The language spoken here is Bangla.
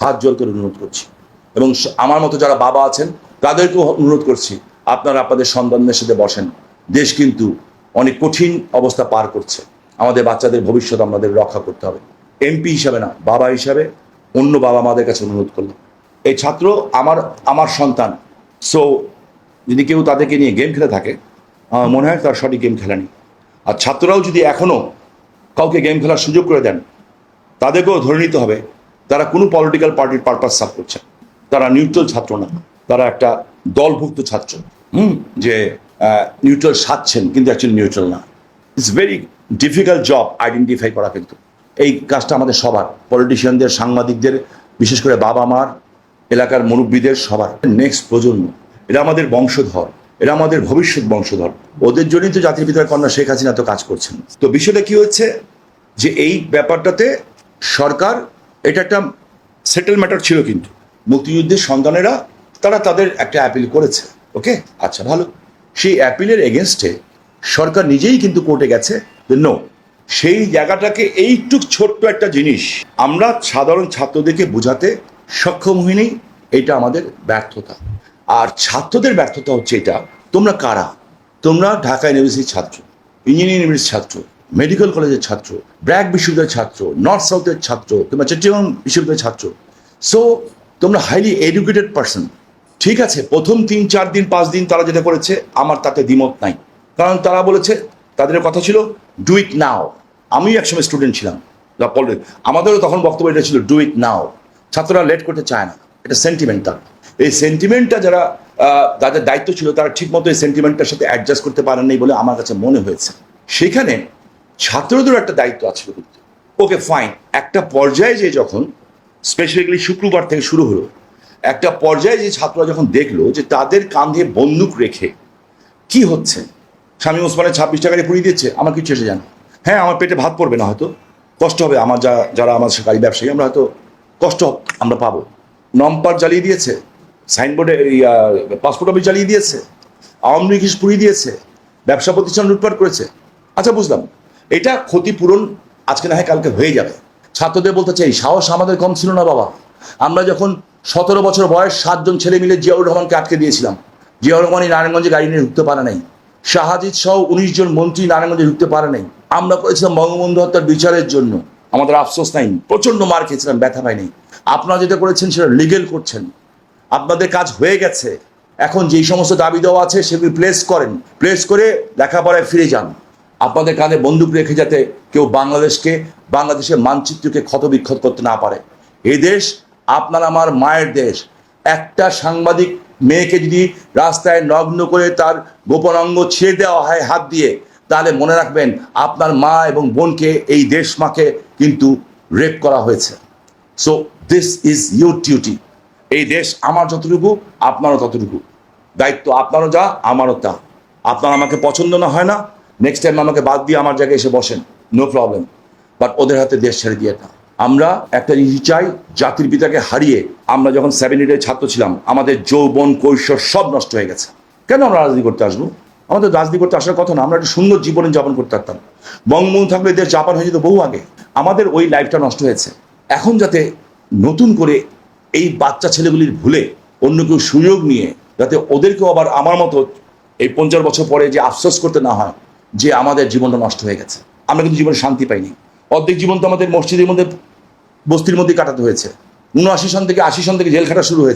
হাত জোর করে অনুরোধ করছি। এবং আমার মতো যারা বাবা আছেন, তাদেরকেও অনুরোধ করছি, আপনারা আপনাদের সন্তানদের সাথে বসেন। দেশ কিন্তু অনেক কঠিন অবস্থা পার করছে। আমাদের বাচ্চাদের ভবিষ্যৎ আমাদের রক্ষা করতে হবে। এমপি হিসাবে না, বাবা হিসাবে অন্য বাবা মাদের কাছে অনুরোধ করলাম। এই ছাত্র আমার আমার সন্তান। সো যদি কেউ তাদেরকে নিয়ে গেম খেলে থাকে, আমার মনে হয় তার সঠিক গেম খেলেনি। আর ছাত্ররাও যদি এখনও কাউকে গেম খেলার সুযোগ করে দেন, তাদেরকেও ধরে নিতে হবে তারা কোনো পলিটিক্যাল পার্টির পারপাস সার্ভ করছে তারা নিউট্রাল ছাত্র না। তারা একটা দলভুক্ত ছাত্র। হুম? যে নিউট্রাল সাজছেন কিন্তু অ্যাকচুয়ালি নিউট্রাল না। It's very difficult job identify করা কিন্তু। এই কাজটা আমাদের সবার। পলিটিশিয়ানদের সাংবাদিকদের, বিশেষ করে বাবা মার, এলাকার মুরব্বীদের সবার। নেক্সট প্রজন্ম। এরা আমাদের বংশধর। এরা আমাদের ভবিষ্যৎ বংশধর। ওদের জন্যই তো জাতির পিতার কন্যা শেখ হাসিনা তো কাজ করছেন। তো বিষয়টা কি হচ্ছে? যে এই ব্যাপারটাতে সরকার এটা একটা সেটেল ম্যাটার ছিল কিন্তু। মুক্তিযুদ্ধের সন্তানেরা, তারা তাদের একটা অ্যাপিল করেছে ওকে আচ্ছা ভালো। সেই অ্যাপিলের এগেনস্টে সরকার নিজেই কিন্তু কোর্টে গেছে যে নো সেই জায়গাটাকে এইটুক ছোট্ট একটা জিনিস আমরা সাধারণ ছাত্রদেরকে বোঝাতে সক্ষম হইনি, এটা আমাদের ব্যর্থতা। আর ছাত্রদের ব্যর্থতা হচ্ছে এটা, তোমরা কারা? তোমরা ঢাকা ইউনিভার্সিটির ছাত্র ইঞ্জিনিয়ারিং ইউনিভার্সিটির ছাত্র। মেডিকেল কলেজের ছাত্র ব্র্যাক বিশ্ববিদ্যালয়ের ছাত্র নর্থ সাউথের ছাত্র তোমরা চট্টগ্রাম বিশ্ববিদ্যালয়ের ছাত্র। সো তোমরা হাইলি এডুকেটেড পার্সন ঠিক আছে, প্রথম তিন, চার দিন, পাঁচ দিন তারা যেটা করেছে, আমার তাতে দ্বিমত নাই। কারণ তারা বলেছে, তাদের কথা ছিল ডু ইট নাও আমি একসময় স্টুডেন্ট ছিলাম। আমাদেরও তখন বক্তব্য এটা ছিল ডু ইট নাও ছাত্ররা লেট করতে চায় না। এটা সেন্টিমেন্টাল এই সেন্টিমেন্টটা যারা যাদের দায়িত্ব ছিল, তারা ঠিকমতো এই সেন্টিমেন্টটার সাথে অ্যাডজাস্ট করতে পারেননি বলে আমার কাছে মনে হয়েছে। সেখানে ছাত্রদেরও একটা দায়িত্ব আছে কিন্তু ওকে ফাইন একটা পর্যায়ে যে যখন স্পেসিফিকলি শুক্রবার থেকে শুরু হলো, একটা পর্যায়ে যে ছাত্ররা যখন দেখল যে তাদের কাঁধে বন্দুক রেখে কি হচ্ছে? স্বামী ওসমানের ছাব্বিশ টাকা পুড়িয়ে দিচ্ছে আমার কিছু এসে যান হ্যাঁ আমার পেটে ভাত পড়বে না হয়তো। কষ্ট হবে, আমার যা যারা আমার সরকারি ব্যবসায়ী, আমরা হয়তো কষ্ট আমরা পাবো। নম্বর জ্বালিয়ে দিয়েছে সাইনবোর্ডে পাসপোর্ট অফিস জ্বালিয়ে দিয়েছে, আওয়ামী লীগ পুড়িয়ে দিয়েছে, ব্যবসা প্রতিষ্ঠান লুটপাট করেছে। আচ্ছা বুঝলাম। এটা ক্ষতিপূরণ আজকে না হয় কালকে হয়ে যাবে। ছাত্রদের বলতে চাই, সাহস আমাদের কম ছিল না বাবা। আমরা যখন সতেরো বছর বয়স সাতজন ছেলে মিলে জিয়াউর রহমানকে আটকে দিয়েছিলাম। জিয়াউর রহমান এই নারায়ণগঞ্জে গাড়ি নিয়ে ঢুকতে পারে নাই। শাহাজিদ সহ উনিশ জন মন্ত্রী নারায়ণগঞ্জে ঢুকতে পারে নাই। আমরা করেছিলাম বঙ্গবন্ধু হত্যার বিচারের জন্য। আমাদের আফসোস নাই। প্রচণ্ড মার খেয়েছিলাম, ব্যথা পাইনি আপনারা যেটা করেছেন সেটা লিগেল করছেন। আপনাদের কাজ হয়ে গেছে। এখন যেই সমস্ত দাবি দেওয়া আছে, সেগুলি প্লেস করেন। প্লেস করে লেখাপড়ায় ফিরে যান। আপনাদের কাঁধে বন্দুক রেখে যাতে কেউ বাংলাদেশকে, বাংলাদেশের মানচিত্রকে ক্ষতবিক্ষত করতে না পারে। এই দেশ আপনার আমার মায়ের দেশ। একটা সাংবাদিক মেয়েকে যদি রাস্তায় নগ্ন করে তার গোপন অঙ্গ ছেড়ে দেওয়া হয় হাত দিয়ে, তাহলে মনে রাখবেন আপনার মা এবং বোনকে এই দেশ মাকে কিন্তু রেপ করা হয়েছে। So this is your duty এই দেশ আমার যতটুকু, আপনারও ততটুকু। দায়িত্ব আপনারও যা, আমারও তা। আপনার আমাকে পছন্দ না হয় না নেক্সট টাইম আমাকে বাদ দিয়ে আমার জায়গায় এসে বসেন নো প্রবলেম বাট ওদের হাতে দেশ ছেড়ে দিয়ে না আমরা একটা জিনিস চাই, জাতির পিতাকে হারিয়ে আমরা যখন সেভেন এইটের ছাত্র ছিলাম, আমাদের যৌবন, কৈশোর সব নষ্ট হয়ে গেছে। কেন আমরা রাজনীতি করতে আসব? আমাদের রাজনীতি করতে আসার কথা না, আমরা একটা সুন্দর জীবনে যাপন করতে পারতাম। বঙ্গবন্ধু থাকলে দেশ জাপান হয়ে যেত বহু আগে। আমাদের ওই লাইফটা নষ্ট হয়েছে। এখন যাতে নতুন করে এই বাচ্চা ছেলেগুলির ভুলে অন্য কেউ সুযোগ নিয়ে, যাতে ওদেরকেও আবার আমার মতো এই পঞ্চাশ বছর পরে যে আফসোস করতে না হয় যে আমাদের জীবনটা নষ্ট হয়ে গেছে। আমরা কিন্তু জীবনে শান্তি পাইনি। অর্ধেক জীবন তো আমাদের মসজিদের মধ্যে, বস্তির মধ্যে কাটাতে হয়েছে। উনআশি সন থেকে আশি সন থেকে জেল খাটা শুরু হয়েছে।